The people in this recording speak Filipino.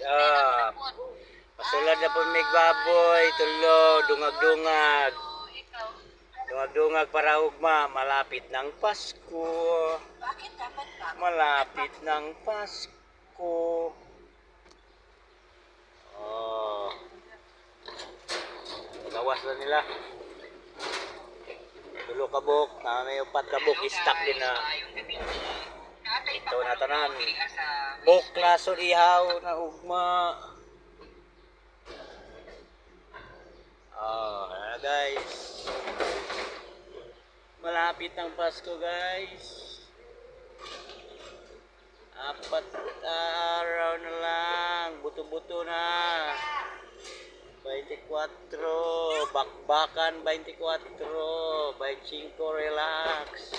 Ah, pasulad na po may baboy, tulo, dungag-dungag. Dungag-dungag para ugma, malapit ng Pasko. Bakit dapat ba? Malapit ng Pasko. Oh. Gawas na nila. Tulo kabok, may upat kabok, istak din na. Tanan. Bok klaso ihaw na ugma. Oh, na guys. Malapit ng Pasko guys. Apat araw na lang. Buto-buto na. 24. Bakbakan 24. 25 relax.